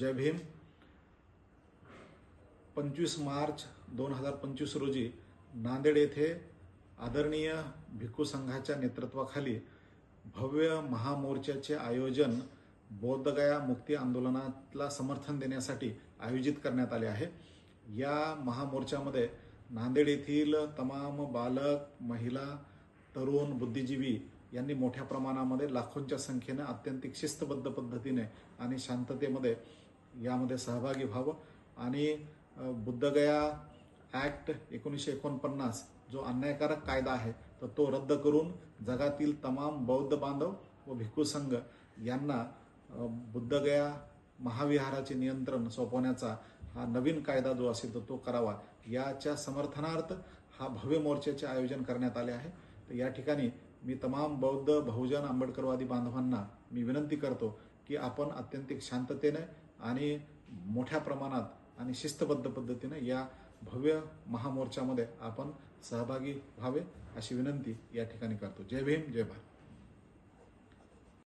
जय भीम। पंचवीस मार्च दोन हजार पंचवीस रोजी नांदेड येथे आदरणीय भिक्खू संघाच्या नेतृत्वाखाली भव्य महामोर्चाचे आयोजन बौद्धगया मुक्ती आंदोलनाला समर्थन देण्यासाठी आयोजित करण्यात आले आहे. या महामोर्चामध्ये नांदेड येथील तमाम बालक महिला तरुण बुद्धिजीवी यांनी मोठ्या प्रमाणामध्ये लाखोंच्या संख्येने अत्यंतिक शिस्तबद्ध पद्धतीने आणि शांततेमध्ये यामध्ये सहभागी व्हावं. आणि बुद्धगया ॲक्ट एकोणीसशे एकोणपन्नास जो अन्यायकारक कायदा आहे तर तो रद्द करून जगातील तमाम बौद्ध बांधव व भिक्खू संघ यांना बुद्धगया महाविहाराचे नियंत्रण सोपवण्याचा हा नवीन कायदा जो असेल तर तो करावा. याच्या समर्थनार्थ हा भव्य मोर्चाचे आयोजन करण्यात आले आहे. तर या ठिकाणी मी तमाम बौद्ध बहुजन आंबेडकरवादी बांधवांना मी विनंती करतो की आपण अत्यंतिक शांततेने आणि मोठ्या प्रमाणात आणि शिस्तबद्ध पद्धतीने या भव्य महामोर्चामध्ये आपण सहभागी व्हावे अशी विनंती या ठिकाणी करतो. जय भीम जय भारत.